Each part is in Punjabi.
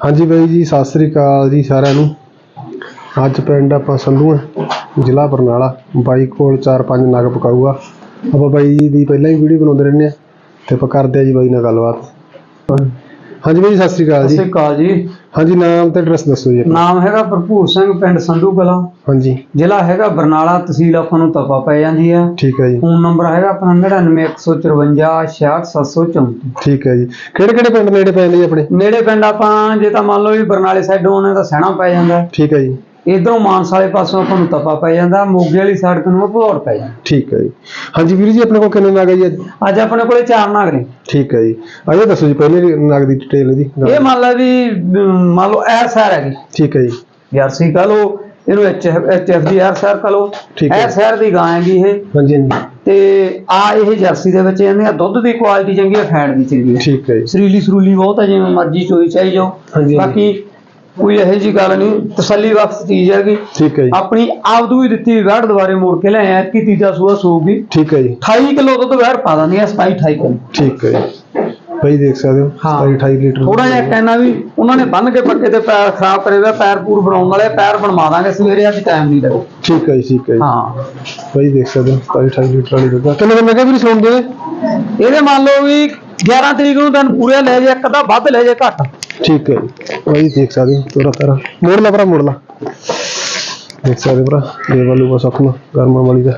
ਹਾਂਜੀ ਬਾਈ ਜੀ, ਸਤਿ ਸ੍ਰੀ ਅਕਾਲ ਜੀ ਸਾਰਿਆਂ ਨੂੰ। ਅੱਜ ਪਿੰਡ ਆਪਾਂ ਸੰਧੂ ਹੈ ਜ਼ਿਲ੍ਹਾ ਬਰਨਾਲਾ, ਬਾਈ ਕੋਲ 4-5 ਨਗ ਪਕਾਊਗਾ। ਆਪਾਂ ਬਾਈ ਜੀ ਦੀ ਪਹਿਲਾਂ ਹੀ ਵੀਡੀਓ ਬਣਾਉਂਦੇ ਰਹਿੰਦੇ ਆ ਤੇ ਆਪਾਂ ਕਰਦੇ ਆ ਜੀ ਬਾਈ ਨਾਲ ਗੱਲਬਾਤ। ਹਾਂਜੀ ਬਾਈ ਜੀ ਸਤਿ ਸ੍ਰੀ ਅਕਾਲ ਸਤਿ ਜੀ ਸ਼੍ਰੀ ਅਕਾਲ ਜੀ। ਹਾਂਜੀ ਨਾਮ ਤੇ ਐਡਰੈਸ ਦੱਸੋ ਜੀ ਆਪਣਾ। ਨਾਮ ਹੈਗਾ ਭਰਪੂਰ ਸਿੰਘ ਪਿੰਡ ਸੰਧੂ ਕਲਾਂ। ਹਾਂਜੀ। ਜ਼ਿਲ੍ਹਾ ਹੈਗਾ ਬਰਨਾਲਾ ਤਹਿਸੀਲ ਆਪਾਂ ਨੂੰ ਤਪਾ ਪੈ ਜਾਂਦੀ ਆ। ਠੀਕ ਹੈ ਜੀ। ਫੋਨ ਨੰਬਰ ਹੈਗਾ ਆਪਣਾ 99154 66734 ਠੀਕ ਹੈ ਜੀ। ਕਿਹੜੇ ਕਿਹੜੇ ਪਿੰਡ ਨੇੜੇ ਪੈ ਨੇ ਜੀ ਆਪਣੇ? ਨੇੜੇ ਪਿੰਡ ਆਪਾਂ ਜੇ ਤਾਂ ਮੰਨ ਲਓ ਵੀ ਬਰਨਾਲੇ ਸਾਈਡੋਂ ਆਉਣੇ ਤਾਂ ਸਹਿਣਾ ਪੈ ਜਾਂਦਾ। ਠੀਕ ਹੈ ਜੀ। ਇਧਰੋਂ ਮਾਨਸਾ ਵਾਲੇ ਪਾਸੋਂ ਆਪਾਂ ਨੂੰ ਤਪਾ ਪੈ ਜਾਂਦਾ ਮੋਗੇ ਵਾਲੀ ਸੜਕ ਨੂੰ ਭਲੌੜ ਪੈ ਜਾਂਦਾ। ਠੀਕ ਹੈ ਜੀ। ਹਾਂਜੀ ਵੀਰ ਜੀ ਆਪਣੇ ਕੋਲ ਕਿੰਨੇ ਨਗ ਹੈ ਜੀ ਅੱਜ? ਅੱਜ ਆਪਣੇ ਕੋਲੇ ਚਾਰ ਨਾਗ ਨੇ। ਠੀਕ ਹੈ ਜੀ। ਆਜੋ ਦੱਸੋ ਜੀ ਪਹਿਲੇ ਨਗ ਦੀ ਡਿਟੇਲ ਦੀ ਇਹ ਮੰਨ ਲਾ ਵੀ ਅਮ, ਮੰਨ ਲਓ ਐਰ ਸੈਰ ਹੈਗੀ। ਠੀਕ ਹੈ ਜੀ। ਜਰਸੀ ਕਹ ਲਓ ਇਹਨੂੰ ਐਚ ਐਚ ਐਫ ਦੀ ਐਰ ਸੈਰ ਕਹ ਲਓ। ਠੀਕ ਹੈ। ਐਰ ਸੈਰ ਦੀ ਗਾਂ ਹੈਗੀ ਇਹ। ਹਾਂਜੀ ਹਾਂਜੀ। ਤੇ ਆ ਇਹ ਜਰਸੀ ਦੇ ਵਿੱਚ ਇਹਨੇ ਦੁੱਧ ਦੀ ਕੁਆਲਿਟੀ ਚੰਗੀ ਹੈ ਫੈਟ ਦੀ ਚੰਗੀ ਹੈ ਠੀਕ ਹੈ ਜੀ। ਸਰੀਲੀ ਸਰੂਲੀ ਬਹੁਤ ਹੈ ਜਿਵੇਂ ਮਰਜ਼ੀ ਚੋਈ ਚਾਹੀ ਜਾਓ। ਹਾਂਜੀ, ਹਾਂਜੀ। ਬਾਕੀ ਕੋਈ ਇਹੋ ਜੀ ਗੱਲ ਨਹੀਂ। ਤਸੱਲੀ ਬਖਸ਼ ਚੀਜ਼ ਹੈਗੀ। ਠੀਕ ਹੈ ਜੀ। ਆਪਣੀ ਆਪਦੂ ਹੀ ਦਿੱਤੀ ਵੈੜ ਦੁਬਾਰੇ ਮੋੜ ਕੇ ਲਿਆਇਆ ਕਿ ਤੀਜਾ ਸੂਆ ਸੂਗੀ ਠੀਕ ਹੈ ਜੀ। 28 ਕਿਲੋ ਦੁੱਧ ਵੈੜ ਪਾ ਦਿੰਦੀ ਹੈ 27 28 ਕਿਲੋ। ਠੀਕ ਹੈ ਜੀ। ਭਾਈ ਦੇਖ ਸਕਦੇ ਹੋ ਹਾਂ। 27 28 ਲੀਟਰ ਥੋੜਾ ਜਿਹਾ ਕਹਿਣਾ ਵੀ ਉਹਨਾਂ ਨੇ ਬੰਨ ਕੇ ਪੱਕੇ ਤੇ ਪੈਰ ਖਰਾਬ ਕਰੇ ਆ, ਪੈਰ ਪੂਰ ਬਣਾਉਣ ਵਾਲੇ ਪੈਰ ਬਣਵਾ ਦਾਂਗੇ ਸਵੇਰੇ ਅੱਜ ਟਾਈਮ ਨਹੀਂ ਲੱਗਦਾ। ਠੀਕ ਹੈ ਜੀ ਠੀਕ ਹੈ ਜੀ। ਹਾਂ। ਭਾਈ ਦੇਖ ਸਕਦੇ ਹੋ 27 28 ਲੀਟਰ ਵਾਲੀ ਦੁੱਧ ਕਿੰਨੇ ਦਿਨ ਲੱਗੇ ਵੀਰ ਸੁਣਦੇ ਨੇ ਇਹਦੇ ਮੰਨ ਲਓ ਵੀ 11 ਤਰੀਕ ਨੂੰ ਦਿਨ ਪੂਰੇ ਲੈ ਜੇ ਇੱਕ ਅੱਧਾ ਵੱਧ ਲੈ ਜੇ ਘੱਟ। ਠੀਕ ਹੈ ਭਾਈ ਦੇਖ ਸਕਦੇ ਹੋ ਤੋਰਾ ਤਾਰਾ ਮੋੜ ਲਾ ਭਰਾ ਮੋੜ ਲਾ ਦੇਖ ਸਕਦੇ ਹੋ ਭਰਾ ਇਹ ਵਾਲੂ ਬਸ ਆਪਣਾ ਗਰਮਾ ਵਾਲੀ ਦਾ।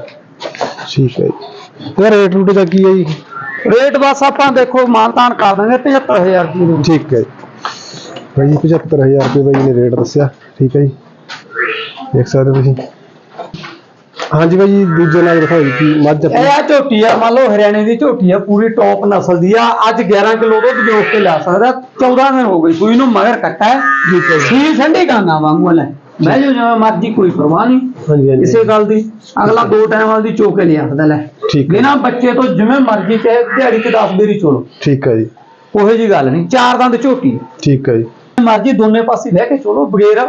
ਠੀਕ ਹੈ ਜੀ। ਇਹਦਾ ਰੇਟ ਰੂਟ ਦਾ ਕੀ ਹੈ ਜੀ? ਰੇਟ ਬਸ ਆਪਾਂ ਦੇਖੋ ਮਾਨਤਾਨ ਕਰ ਦਾਂਗੇ 75000 ਰੁਪਏ। ਠੀਕ ਹੈ ਭਾਈ 75000 ਰੁਪਏ ਭਾਈ ਨੇ ਰੇਟ ਦੱਸਿਆ। ਠੀਕ ਹੈ ਜੀ। ਦੇਖ ਸਕਦੇ ਹੋ ਤੁਸੀਂ। ਹਾਂਜੀ ਭਾਈ ਜੀ ਦੂਜੇ ਨਾਲ ਦਿਖਾਓ ਜੀ ਕੀ ਮੱਝ ਇਹ ਆਪਣੀ ਆ ਝੋਟੀ ਆ ਮੰਨ ਲਓ ਹਰਿਆਣੇ ਦੀ ਝੋਟੀ ਆ ਪੂਰੀ ਟੌਪ ਨਸਲ ਦੀ ਆ। ਅੱਜ 11 ਕਿਲੋ ਦੁੱਧ ਜੋਕ ਕੇ ਲਿਆ ਸਕਦਾ 14 ਦਿਨ ਹੋ ਗਏ ਕੋਈ ਨੂੰ ਮਗਰ ਕੱਟਾ ਹੈ। ਠੀਕ ਹੈ ਸੀ ਠੰਡੀ ਗਾਂਗਾ ਵਾਂਗੂ ਲੈ। ਮੈਂ ਜੋ ਜਿਵੇਂ ਮਰਜ਼ੀ ਕੋਈ ਪਰਵਾਹ ਨਹੀਂ। ਹਾਂਜੀ ਹਾਂਜੀ। ਇਸੇ ਗੱਲ ਦੀ। ਅਗਲਾ ਦੋ ਟਾਈਮ ਵਾਲੀ ਚੋਕ ਕੇ ਲਿਆ ਸਕਦਾ ਲੈ। ਠੀਕ ਹੈ। ਬਿਨਾ ਬੱਚੇ ਤੋਂ ਜਿਵੇਂ ਮਰਜ਼ੀ ਚਾਹੇ ਦਿਹਾੜੀ ਤੇ 10 ਬੇਰੀ ਚੋਲੋ। ਠੀਕ ਹੈ ਜੀ। ਉਹੋ ਜੀ ਗੱਲ ਨਹੀਂ। ਚਾਰ ਦੰਦ ਝੋਟੀ। ਠੀਕ ਹੈ ਜੀ। ਮਰਜ਼ੀ ਦੋਨੇ ਪਾਸੇ ਬਹਿ ਕੇ ਚੋਲੋ ਬਗੈਰ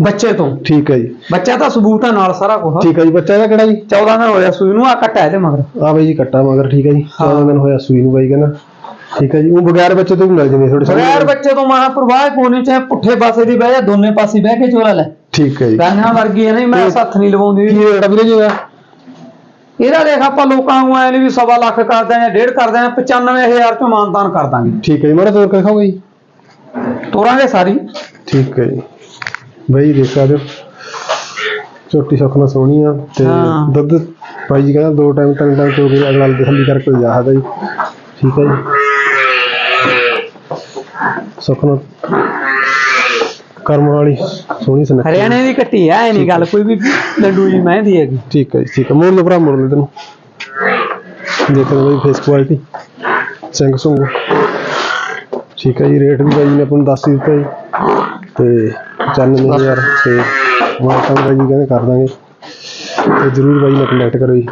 ਬੱਚੇ ਤੋਂ। ਠੀਕ ਹੈ ਜੀ। ਬੱਚਾ ਤਾਂ ਸਬੂਤ ਨਾਲ ਸਾਰਾ ਕੁਝ ਠੀਕ ਹੈ ਜੀ ਬੱਚਾ ਇਹਦਾ ਕਿਹੜਾ ਜੀ? 14 ਦਿਨ ਹੋਇਆ ਸੂਈ ਨੂੰ ਆ ਕੱਟਾ ਇਹਦੇ ਮਗਰ। ਆ ਬਾਈ ਜੀ ਕੱਟਾ ਮਗਰ ਠੀਕ ਹੈ ਜੀ। 14 ਦਿਨ ਹੋਇਆ ਸੂਈ ਨੂੰ ਬਾਈ ਕਹਿੰਦਾ। ਠੀਕ ਹੈ ਜੀ ਉਹ ਬਗੈਰ ਬੱਚੇ ਤੋਂ ਵੀ ਮਿਲ ਜਾਂਦੇ ਥੋੜੇ ਬਗੈਰ ਬੱਚੇ ਤੋਂ ਮਾਂ ਪ੍ਰਵਾਹ ਕੋਨੇ ਚਾਹੇ ਪੁੱਠੇ ਪਾਸੇ ਦੀ ਬਹਿ ਜਾ ਦੋਨੇ ਪਾਸੇ ਬਹਿ ਕੇ ਚੋਲਾ ਲੈ। ਠੀਕ ਹੈ ਜੀ। ਗਾਂਆਂ ਵਰਗੀ ਹੈ ਨਹੀਂ ਮੈਂ ਹੱਥ ਨਹੀਂ ਲਵਾਉਂਦੀ। ਕੀ ਰੇਟ ਵੀਰੇ ਜੀ ਇਹਦਾ? ਦੇਖ ਆਪਾਂ ਲੋਕਾਂ ਨੂੰ ਐ ਨਹੀਂ ਵੀ ਸਵਾ ਲੱਖ ਕਰਦੇ ਆ ਡੇਢ ਕਰਦੇ ਆ 95000 ਚੋਂ ਮਾਨਤਾਨ ਕਰ ਦਾਂਗੇ। ਠੀਕ ਹੈ ਜੀ ਮਾੜਾ ਤੋਰ ਕੇ ਦਿਖਾਓਗੇ ਜੀ। ਤੋਰਾਂਗੇ ਸਾਰੀ। ਠੀਕ ਹੈ ਜੀ। ਬਾਈ ਦੇਖ ਸਕਦੇ ਹੋ ਛੋਟੀ ਸੁਖਣਾ ਸੋਹਣੀ ਆ ਤੇ ਹਾਂ। ਦੁੱਧ ਭਾਈ ਜੀ ਕਹਿੰਦਾ ਦੋ ਟਾਈਮ ਤਿੰਨ ਟਾਈਮ ਚੋ ਕੇ ਅਗਲਾ ਦਸੰਬੀ ਕਰਕੇ ਜਾ ਸਕਦਾ ਜੀ। ਠੀਕ ਹੈ ਜੀ। ਕਰਮ ਵਾਲੀ ਸੋਹਣੀ ਸੁਨੱਖੀ ਹਰਿਆਣੇ ਦੀ ਕੱਟੀ ਐ ਨਹੀਂ ਗੱਲ ਕੋਈ ਵੀ ਲੱਡੂ ਜੀ ਮਹਿੰਦੀ ਹੈਗੀ। ਠੀਕ ਹੈ ਜੀ ਠੀਕ ਹੈ ਮੋੜ ਲਓ ਭਰਾ ਮੋੜ ਲੈ ਤੈਨੂੰ। ਦੇਖ ਲਓ ਬਈ ਫੇਸ ਕੁਆਲਿਟੀ ਸਿੰਘ ਸੁੰਗ। ਠੀਕ ਹੈ ਜੀ ਰੇਟ ਵੀ ਬਾਈ ਜੀ ਨੇ ਆਪਾਂ ਨੂੰ ਦੱਸ ਹੀ ਦਿੱਤਾ ਜੀ। ਤੇ 94000 ਤੇ ਮਾਰਕਾਂ ਦਾ ਜੀ ਕਹਿੰਦੇ ਕਰ ਦਾਂਗੇ। ਤੇ ਜਰੂਰ ਬਾਈ ਨਾਲ ਕੰਟੈਕਟ ਕਰੋ ਜੀ।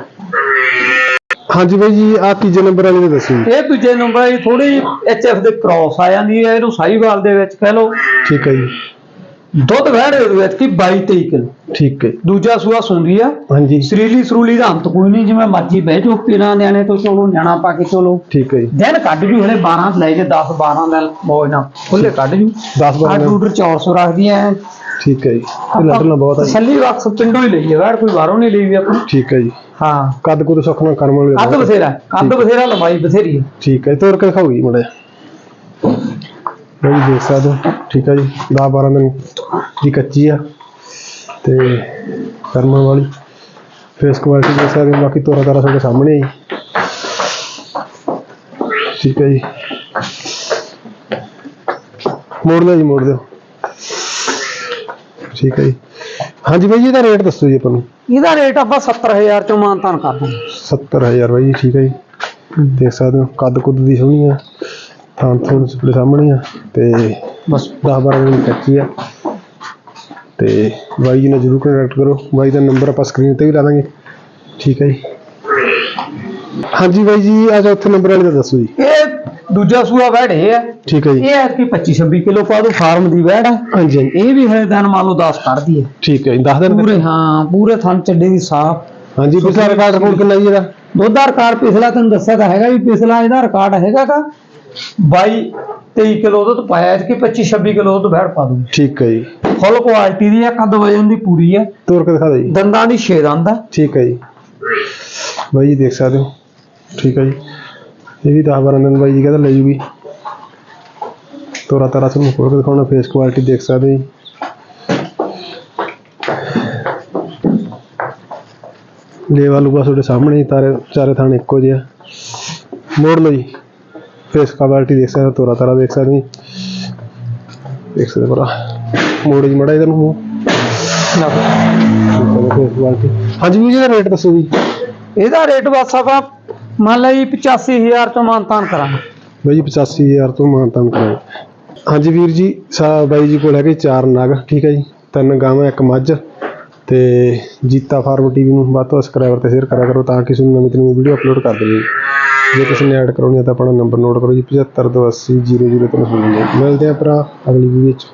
ਹਾਂਜੀ ਬਾਈ ਜੀ ਆ ਤੀਜੇ ਨੰਬਰ ਵਾਲੇ ਦੇ ਦੱਸੋ ਜੀ। ਇਹ ਦੂਜੇ ਨੰਬਰ ਦੀ ਥੋੜੀ ਐਚਐਫ ਦੇ ਕ੍ਰਾਸ ਆ ਜਾਂਦੀ ਹੈ ਇਹਨੂੰ ਸਾਈਵਾਲ ਦੇ ਵਿੱਚ ਕਹਿ ਲਓ ਠੀਕ ਹੈ ਜੀ। ਦੁੱਧ ਵਹਿ ਦੇ ਵਿੱਚ ਕੀ 22 23 ਕਿਲੋ ਠੀਕ ਹੈ। ਦੂਜਾ ਸੂਆ ਸੁੰਦੀ ਆ। ਹਾਂਜੀ। ਸਰੀਲੀ ਸਰੂਲੀ ਦਾ ਅੰਤ ਕੋਈ ਨਹੀਂ ਜਿਵੇਂ ਮਰਜ਼ੀ ਬਹਿ ਜਾਓ ਪੀਣਾ ਨਿਆਣੇ ਤੋਂ ਚਲੋ ਨਿਆਣਾ ਪਾ ਕੇ ਚਲੋ। ਠੀਕ ਹੈ ਜੀ। ਦਿਨ ਕੱਢ ਜੂ ਹਲੇ 12 ਲੈ ਕੇ 10 12 ਦਿਨ ਮੌਜ ਨਾਲ ਖੁੱਲੇ ਕੱਢ ਜੂ। 10 ਆ 12 ਡੂਡਰ 400 ਰੱਖਦੀ ਐ। ਠੀਕ ਹੈ ਜੀ। ਇਹ ਲੱਡਣਾ ਬਹੁਤ ਆ ਜੀ। ਤਸੱਲੀ ਵਕਤ ਪਿੰਡੋਂ ਹੀ ਲਈ ਹੈ ਵਾਰ ਕੋਈ ਬਾਹਰੋਂ ਨਹੀਂ ਲਈ ਵੀ ਆਪਣੀ ਠੀਕ ਹੈ ਜੀ। ਹਾਂ। ਕੱਦ ਕੁਦ ਸੁਖਣਾ ਕਰਮ ਵਾਲੇ ਕੱਦ। ਬਥੇਰਾ ਕੱਦ ਬਥੇਰਾ ਲੰਬਾਈ ਬਥੇਰੀ ਠੀਕ ਹੈ ਤੋਰ ਕੇ ਦਿਖਾਓਗੀ ਮੜਾ ਬਈ ਦੇਖ ਸਕਦੇ ਹੋ। ਠੀਕ ਹੈ ਜੀ 10 12 ਦਿਨ ਦੀ ਕੱਚੀ ਆ ਤੇ ਕਰਮਾਂ ਵਾਲੀ। ਫੇਸ ਕੁਆਲਿਟੀ ਦੇਖ ਸਕਦੇ ਹੋ ਬਾਕੀ ਤੋਰਾ ਤਾਰਾ ਤੁਹਾਡੇ ਸਾਹਮਣੇ ਹੈ ਜੀ। ਠੀਕ ਹੈ ਜੀ। ਮੋੜ ਲਿਓ ਜੀ ਮੋੜ ਦਿਓ ਠੀਕ ਹੈ ਜੀ। ਹਾਂਜੀ ਬਾਈ ਜੀ ਇਹਦਾ ਰੇਟ ਦੱਸੋ ਜੀ ਆਪਾਂ ਨੂੰ। ਇਹਦਾ ਰੇਟ ਆਪਾਂ 70000 ਚੋਂ ਮਾਨਤਾਨ ਕਰ ਦਾਂਗੇ 70000 ਬਾਈ ਜੀ ਠੀਕ ਹੈ ਜੀ। ਦੇਖ ਸਕਦੇ ਹੋ ਕੱਦ ਕੁੱਦ ਦੀ ਸੋਹਣੀ ਆ। ਥਾਂ ਥੋੜ ਤੁਹਾਡੇ ਸਾਹਮਣੇ ਆ ਤੇ ਬਸ। 10 12 ਦਿਨ ਕੱਚੀ ਆ। ਤੇ ਬਾਈ ਜੀ ਨਾਲ ਜਰੂਰ ਕੰਟੈਕਟ ਕਰੋ। ਬਾਈ ਦਾ ਨੰਬਰ ਆਪਾਂ ਸਕਰੀਨ ਤੇ ਵੀ ਲਾ ਦਾਂਗੇ। ਠੀਕ ਹੈ ਜੀ। ਹਾਂਜੀ ਬਾਈ ਜੀ ਆ ਚੌਥੇ ਨੰਬਰ ਵਾਲੇ ਦਾ ਦੱਸੋ ਜੀ। ਇਹ ਦੂਜਾ ਸੂਆ ਵੈੜ ਇਹ ਹੈ ਠੀਕ ਹੈ ਜੀ। ਇਹ ਕਿ 25 26 ਕਿਲੋ ਪਾ ਦੋ ਫਾਰਮ ਦੀ ਵੈੜ ਹੈ ਹਾਂਜੀ ਹਾਂਜੀ। ਇਹ ਵੀ ਹੈ ਦਿਨ ਮੰਨ ਲਓ 10 ਕੱਢਦੀ ਹੈ ਠੀਕ ਹੈ ਜੀ ਦੱਸ ਦਿਨ ਪੂਰੇ ਹਾਂ ਪੂਰੇ ਥਣ ਚੱਡੇ ਦੀ ਸਾਫ਼। ਹਾਂਜੀ ਪਿਛਲਾ ਰਿਕਾਰਡ ਰਿਕਾਰਡ ਕਿੰਨਾ ਜੀ ਇਹਦਾ? ਦੁੱਧ ਦਾ ਰਿਕਾਰਡ ਪਿਛਲਾ ਤੈਨੂੰ ਦੱਸਿਆ ਤਾਂ ਹੈਗਾ ਵੀ ਪਿਛਲਾ ਇਹਦਾ ਰਿਕਾਰਡ ਹੈਗਾ ਗਾ। 22 23 ਕਿਲੋ ਦੁੱਧ ਪਾਇਆ ਕਿ 25 26 ਕਿਲੋ ਦੁੱਧ ਬੈੜ ਪਾ ਦੂੰਗੀ। ਠੀਕ ਹੈ ਜੀ। ਫੁੱਲ ਕੁਆਲਿਟੀ ਦੀ ਹੈ ਕੱਦ ਵਜਨ ਦੀ ਪੂਰੀ ਹੈ ਤੋਰ ਕੇ ਦਿਖਾ ਦਿਓ ਜੀ। ਦੰਦਾਂ ਦੀ 6 ਦੰਦ ਹੈ ਠੀਕ ਹੈ ਜੀ। ਬਾਈ ਜੀ ਦੇਖ ਸਕਦੇ ਹੋ। ਠੀਕ ਹੈ ਜੀ। ਇਹ ਵੀ 10 12 ਦਿਨ ਬਾਈ ਜੀ ਕਹਿੰਦਾ ਲੈ ਜੂਗੀ। ਤੋਰਾ ਤਾਰਾ ਤੁਹਾਨੂੰ ਖੋਲ ਕੇ ਦਿਖਾਉਣਾ ਫੇਸ ਕੁਆਲਿਟੀ ਦੇਖ ਸਕਦੇ ਜੀ। ਲੇਵਾ ਲੂਗਾ ਤੁਹਾਡੇ ਸਾਹਮਣੇ ਤਾਰੇ ਚਾਰੇ ਥਾਣੇ ਇੱਕੋ ਜਿਹਾ ਮੋੜ ਲਓ ਜੀ। ਸਕਦੇ ਹੋ ਤੋਰਾ ਤਾਰਾ ਦੇਖ ਸਕਦੇ ਹੋ ਜੀ। ਦੇਖ ਸਕਦੇ ਹੋ ਭਰਾ ਮੋੜ ਜੀ ਮੜਾ ਇਧਰ ਨੂੰ। ਹਾਂਜੀ ਵੀਰ ਜੀ ਦਾ ਰੇਟ ਦੱਸੋ ਜੀ। ਇਹਦਾ ਰੇਟ ਬਸ ਆਪਾਂ ਮੰਨ ਲਈ 85000 ਤੋਂ ਮਾਨਤਾਨ ਕਰਾਂਗੇ। ਬਾਈ ਜੀ 85000 ਤੋਂ ਮਾਨਤਾਨ ਕਰਾਂਗੇ। ਹਾਂਜੀ ਵੀਰ ਜੀ ਸਾ ਬਾਈ ਜੀ ਕੋਲ ਹੈਗੇ ਚਾਰ ਨਗ ਠੀਕ ਹੈ ਜੀ। ਤਿੰਨ ਗਾਵਾਂ ਇੱਕ ਮੱਝ। ਅਤੇ ਜੀਤਾ ਫਾਰਮ ਟੀਵੀ ਨੂੰ ਵੱਧ ਤੋਂ ਵੱਧ ਸਬਸਕ੍ਰਾਈਬਰ ਅਤੇ ਸ਼ੇਅਰ ਕਰਿਆ ਕਰੋ ਤਾਂ ਕਿ ਤੁਹਾਨੂੰ ਨਵੀਂ ਤੋਂ ਨਵੀਂ ਵੀਡੀਓ ਅਪਲੋਡ ਕਰ ਦੇਵੇ ਜੇ ਕਿਸੇ ਨੇ ਐਡ ਕਰਾਉਣੀ ਹੈ ਤਾਂ ਆਪਣਾ ਨੰਬਰ ਨੋਟ ਕਰੋ ਜੀ 75280003 ਮਿਲਦੇ ਆ ਭਰਾ ਅਗਲੀ ਵੀਡੀਓ ਚ।